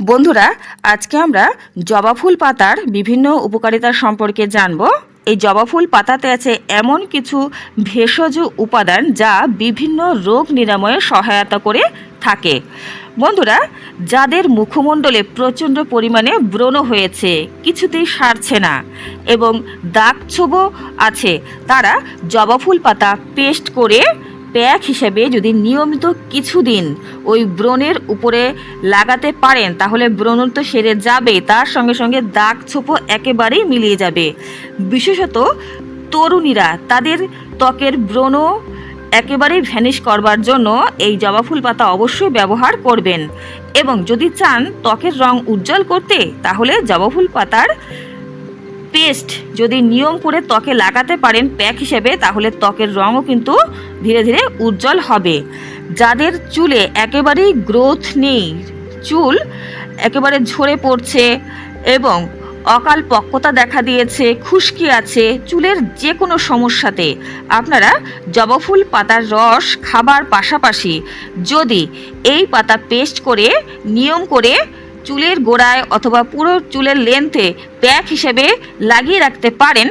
বন্ধুরা, আজকে আমরা জবা ফুল পাতার বিভিন্ন উপকারিতা সম্পর্কে জানব। এই জবা ফুল পাতাতে আছে এমন কিছু ভেষজ উপাদান যা বিভিন্ন রোগ নিরাময়ে সহায়তা করে থাকে। বন্ধুরা, যাদের মুখমণ্ডলে প্রচণ্ড পরিমাণে ব্রণ হয়েছে, কিছুতেই সারছে না এবং দাগ ছোবও আছে, তারা জবা ফুল পাতা পেস্ট করে প্যাক হিসেবে যদি নিয়মিত কিছুদিন ওই ব্রণের উপরে লাগাতে পারেন, তাহলে ব্রণ তো সেরে যাবে, তার সঙ্গে সঙ্গে দাগ ছোপও একেবারেই মিলিয়ে যাবে। বিশেষত তরুণীরা, তাদের ত্বকের ব্রণ একেবারেই ভ্যানিশ করবার জন্য এই জবা ফুল পাতা অবশ্যই ব্যবহার করবেন। এবং যদি চান ত্বকের রং উজ্জ্বল করতে, তাহলে জবা ফুল পাতার পেস্ট। যদি নিয়ম করে ত্বকে লাগাতে পারেন প্যাক হিসেবে, তাহলে ত্বকের রঙও কিন্তু ধীরে ধীরে উজ্জ্বল হবে। যাদের চুলে একেবারেই গ্রোথ নেই, চুল একেবারে ঝরে পড়ছে এবং অকাল পক্কতা দেখা দিয়েছে, খুশকি আছে চুলের যে কোনো সমস্যাতে, আপনারা জবা ফুল, পাতার রস খাবার পাশাপাশি যদি এই পাতা পেস্ট করে, নিয়ম করে চুলের গোড়ায় অথবা পুরো চুলের লেন্থে প্যাক হিসেবে লাগিয়ে রাখতে পারেন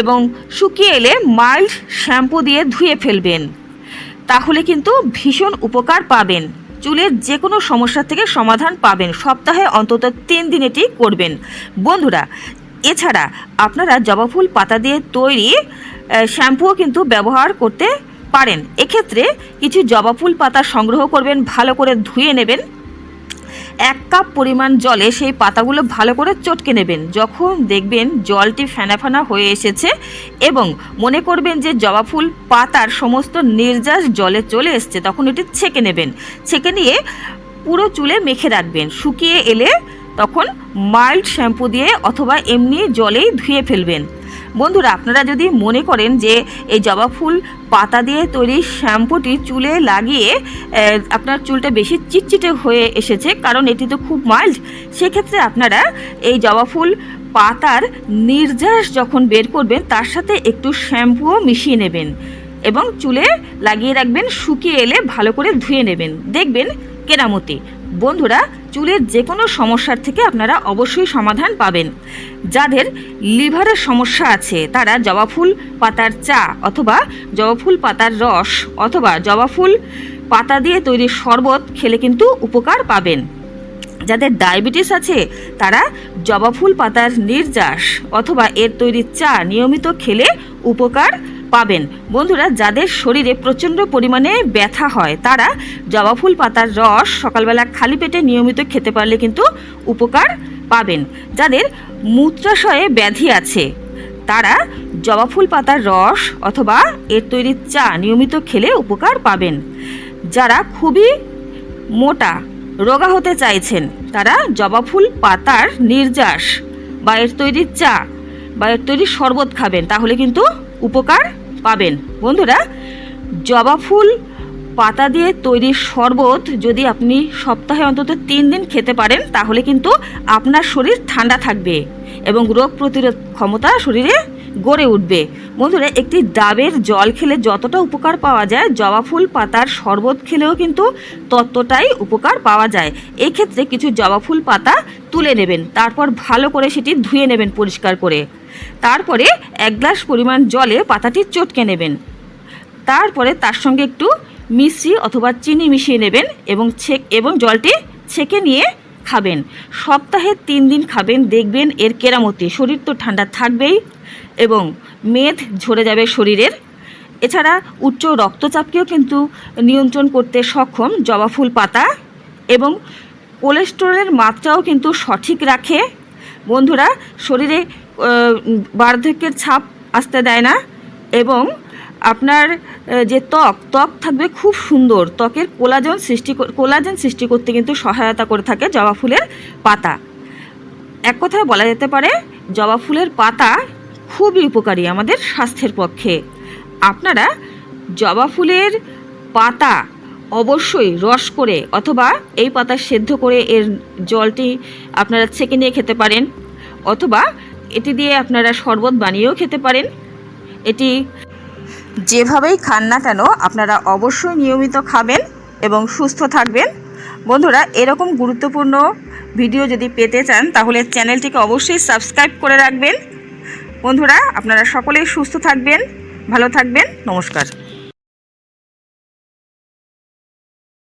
এবং শুকিয়ে এলে মাইল্ড শ্যাম্পু দিয়ে ধুয়ে ফেলবেন। তাহলে কিন্তু ভীষণ উপকার পাবেন। চুলের যে কোনো সমস্যা থেকে সমাধান পাবেন। সপ্তাহে অন্তত তিন দিন এটি করবেন। বন্ধুরা, এছাড়া আপনারা জবা ফুল পাতা দিয়ে তৈরি শ্যাম্পুও কিন্তু ব্যবহার করতে পারেন। এক্ষেত্রে কিছু জবা ফুল পাতা সংগ্রহ করবেন, ভালো করে ধুয়ে নেবেন। এক কাপ পরিমাণ জলে সেই পাতাগুলো ভালো করে চটকে নেবেন। যখন দেখবেন জলটি ফেনা ফেনা হয়ে এসেছে এবং মনে করবেন যে জবা ফুল পাতার সমস্ত নির্যাস জলে চলে এসছে, তখন এটি ছেঁকে নেবেন। ছেঁকে নিয়ে পুরো চুলে মেখে রাখবেন। শুকিয়ে এলে তখন মাইল্ড শ্যাম্পু দিয়ে অথবা এমনি জলেই ধুয়ে ফেলবেন। বন্ধুরা, আপনারা যদি মনে করেন যে এই জবা ফুল পাতা দিয়ে তৈরি শ্যাম্পুটি চুলে লাগিয়ে আপনার চুলটা বেশি চিটচিটে হয়ে এসেছে, কারণ এটি তো খুব মাইল্ড, সেক্ষেত্রে আপনারা এই জবা ফুল পাতার নির্যাস যখন বের করবেন, তার সাথে একটু শ্যাম্পুও মিশিয়ে নেবেন এবং চুলে লাগিয়ে রাখবেন, শুকিয়ে এলে ভালো করে ধুয়ে নেবেন। দেখবেন কেরামতি বন্ধুরা, চুলের যে কোনো সমস্যার থেকে আপনারা অবশ্যই সমাধান পাবেন। যাদের লিভারের সমস্যা আছে, তারা জবা ফুল পাতার চা অথবা জবা ফুল পাতার রস অথবা জবা ফুল পাতা দিয়ে তৈরি শরবত খেলে কিন্তু উপকার পাবেন। যাদের ডায়াবেটিস আছে, তারা জবা ফুল পাতার নির্যাস অথবা এর তৈরি চা নিয়মিত খেলে উপকার পাবেন। বন্ধুরা, যাদের শরীরে প্রচণ্ড পরিমাণে ব্যথা হয়, তারা জবা ফুল পাতার রস সকালবেলা খালি পেটে নিয়মিত খেতে পারলে কিন্তু উপকার পাবেন। যাদের মূত্রাশয়ে ব্যাধি আছে, তারা জবা ফুল পাতার রস অথবা এর তৈরি চা নিয়মিত খেলে উপকার পাবেন। যারা খুবই মোটা, রোগা হতে চাইছেন, তারা জবা ফুল পাতার নির্যাস বা এর তৈরি চা বা এর তৈরি শরবত খাবেন, তাহলে কিন্তু উপকার পাবেন। বন্ধুরা, জবা ফুল, পাতা দিয়ে তৈরি শরবত যদি আপনি সপ্তাহে অন্তত তিন দিন খেতে পারেন, তাহলে কিন্তু আপনার শরীর ঠান্ডা থাকবে এবং রোগ প্রতিরোধ ক্ষমতা শরীরে গড়ে উঠবে। বন্ধুরা, একটি ডাবের জল খেলে যতটা উপকার পাওয়া যায়, জবা ফুল, পাতার শরবত খেলেও কিন্তু ততটাই উপকার পাওয়া যায়। এক্ষেত্রে কিছু জবা ফুল, পাতা তুলে নেবেন, তারপর ভালো করে সেটি ধুয়ে নেবেন পরিষ্কার করে। তারপরে এক গ্লাস পরিমাণ জলে পাতাটি চটকে নেবেন। তারপরে তার সঙ্গে একটু মিশ্রি অথবা চিনি মিশিয়ে নেবেন এবং ছেক এবং জলটি ছেঁকে নিয়ে খাবেন। সপ্তাহে তিন দিন খাবেন, দেখবেন এর কেরামতি। শরীর তো ঠান্ডা থাকবেই এবং মেদ ঝরে যাবে শরীরের। এছাড়া উচ্চ রক্তচাপকেও কিন্তু নিয়ন্ত্রণ করতে সক্ষম জবা ফুল পাতা এবং কোলেস্টেরলের মাত্রাও কিন্তু সঠিক রাখে। বন্ধুরা, শরীরে বার্ধক্যের ছাপ আসতে দেয় না এবং আপনার যে ত্বক ত্বক থাকবে খুব সুন্দর। ত্বকের কোলাজন সৃষ্টি কোলাজেন সৃষ্টি করতে কিন্তু সহায়তা করে থাকে জবা ফুলের পাতা। এক কথায় বলা যেতে পারে, জবা ফুলের পাতা খুবই উপকারী আমাদের স্বাস্থ্যের পক্ষে। আপনারা জবা ফুলের পাতা অবশ্যই রস করে অথবা এই পাতা সেদ্ধ করে এর জলটি আপনারা ছেঁকে নিয়ে খেতে পারেন, অথবা এটি দিয়ে আপনারা শরবত বানিয়েও খেতে পারেন। এটি যেভাবেই খান না কেন, আপনারা অবশ্যই নিয়মিত খাবেন এবং সুস্থ থাকবেন। বন্ধুরা, এরকম গুরুত্বপূর্ণ ভিডিও যদি পেতে চান, তাহলে চ্যানেলটিকে অবশ্যই সাবস্ক্রাইব করে রাখবেন। বন্ধুরা, আপনারা সকলেই সুস্থ থাকবেন, ভালো থাকবেন, নমস্কার।